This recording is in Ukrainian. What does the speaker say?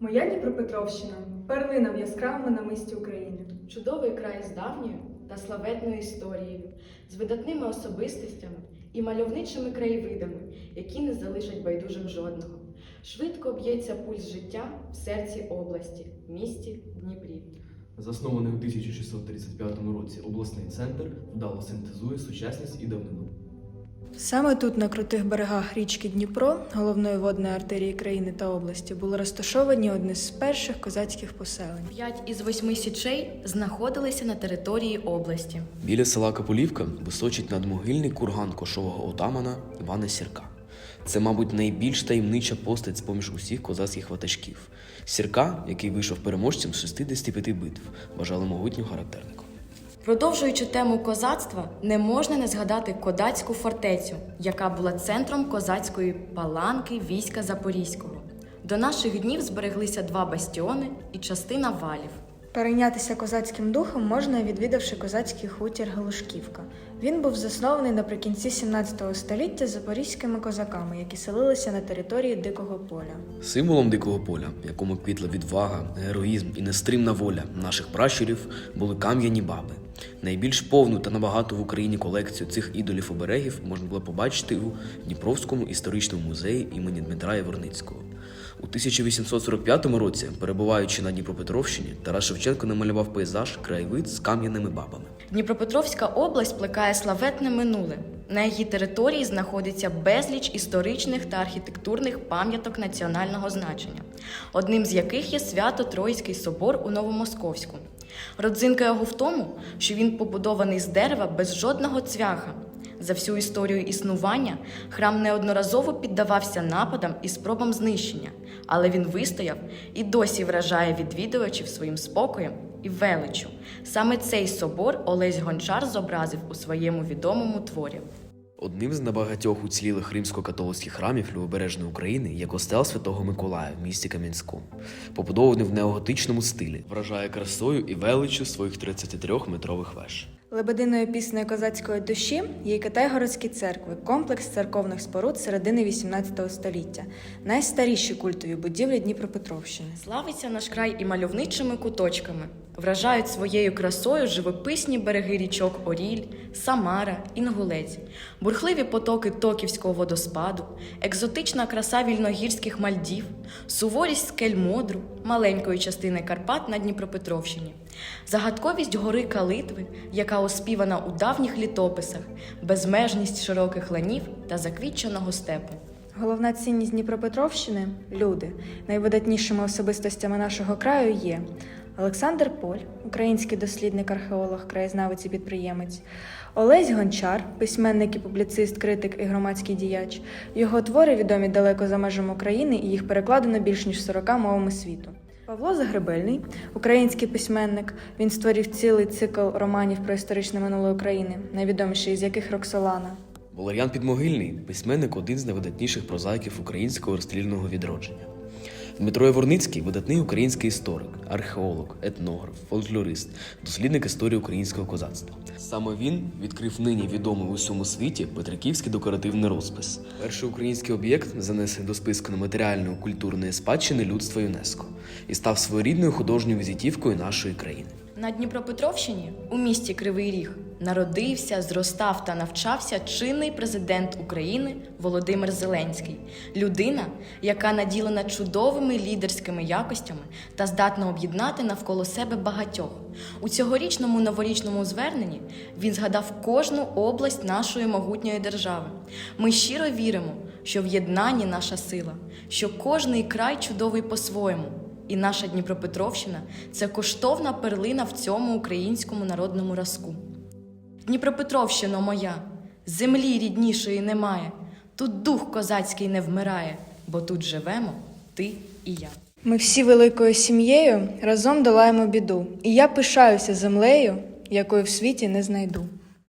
Моя Дніпропетровщина перлина в яскравому намисті України. Чудовий край з давньою та славетною історією, з видатними особистостями і мальовничими краєвидами, які не залишать байдужим жодного. Швидко б'ється пульс життя в серці області, місті Дніпрі. Заснований у 1635 році обласний центр вдало синтезує сучасність і давнину. Саме тут, на крутих берегах річки Дніпро, головної водної артерії країни та області, були розташовані одні з перших козацьких поселень. П'ять із восьми січей знаходилися на території області. Біля села Капулівка височить надмогильний курган кошового отамана Івана Сірка. Це, мабуть, найбільш таємнича постать з-поміж усіх козацьких ватажків. Сірка, який вийшов переможцем з 65 битв, вважали могутнім характерником. Продовжуючи тему козацтва, не можна не згадати кодацьку фортецю, яка була центром козацької паланки війська Запорізького. До наших днів збереглися два бастіони і частина валів. Перейнятися козацьким духом можна, відвідавши козацький хутір Галушківка. Він був заснований наприкінці 17 століття запорізькими козаками, які селилися на території Дикого поля. Символом дикого поля, якому квітла відвага, героїзм і нестримна воля наших пращурів, були кам'яні баби. Найбільш повну та набагато в Україні колекцію цих ідолів оберегів можна було побачити у Дніпровському історичному музеї імені Дмитра Яворницького. У 1845 році, перебуваючи на Дніпропетровщині, Тарас Шевченко намалював пейзаж краєвид з кам'яними бабами. Дніпропетровська область плекає славетне минуле. На її території знаходиться безліч історичних та архітектурних пам'яток національного значення, одним з яких є свято Троїцький собор у Новомосковську. Родзинка його в тому, що він побудований з дерева без жодного цвяха. За всю історію існування храм неодноразово піддавався нападам і спробам знищення, але він вистояв і досі вражає відвідувачів своїм спокоєм і величчю. Саме цей собор Олесь Гончар зобразив у своєму відомому творі. Одним з небагатьох уцілілих римсько-католицьких храмів Лівобережної України є костел Святого Миколая в місті Кам'янську, побудований в неоготичному стилі, вражає красою і величчю своїх 33-метрових веж. Лебединою піснею козацької душі є Китай-городські церкви, комплекс церковних споруд середини XVIII століття, найстаріші культові будівлі Дніпропетровщини. Славиться наш край і мальовничими куточками. Вражають своєю красою живописні береги річок Оріль, Самара, Інгулець, бурхливі потоки Токівського водоспаду, екзотична краса вільногірських Мальдів, суворість скель Модру, маленької частини Карпат на Дніпропетровщині, загадковість гори Калитви, яка оспівана у давніх літописах, безмежність широких ланів та заквітченого степу. Головна цінність Дніпропетровщини люди. Найвидатнішими особистостями нашого краю є Олександр Поль, український дослідник, археолог, краєзнавець і підприємець, Олесь Гончар, письменник і публіцист, критик і громадський діяч. Його твори відомі далеко за межами України і їх перекладено більш ніж 40 мовами світу. Павло Загребельний, український письменник. Він створив цілий цикл романів про історичне минуле України, найвідоміший з яких Роксолана. Валеріан Підмогильний письменник один з найвидатніших прозаїків українського розстрільного відродження. Дмитро Яворницький видатний український історик, археолог, етнограф, фольклорист, дослідник історії українського козацтва. Саме він відкрив нині відомий в усьому світі Петриківський декоративний розпис, перший український об'єкт, занесений до списку нематеріальної культурної спадщини людства ЮНЕСКО, і став своєрідною художньою візитівкою нашої країни. На Дніпропетровщині, у місті Кривий Ріг, народився, зростав та навчався чинний президент України Володимир Зеленський, людина, яка наділена чудовими лідерськими якостями та здатна об'єднати навколо себе багатьох. У цьогорічному новорічному зверненні він згадав кожну область нашої могутньої держави. Ми щиро віримо, що в єднанні наша сила, що кожний край чудовий по-своєму. І наша Дніпропетровщина це коштовна перлина в цьому українському народному разку. Дніпропетровщино моя, землі ріднішої немає, тут дух козацький не вмирає, бо тут живемо ти і я. Ми всі великою сім'єю разом долаємо біду, і я пишаюся землею, якої в світі не знайду.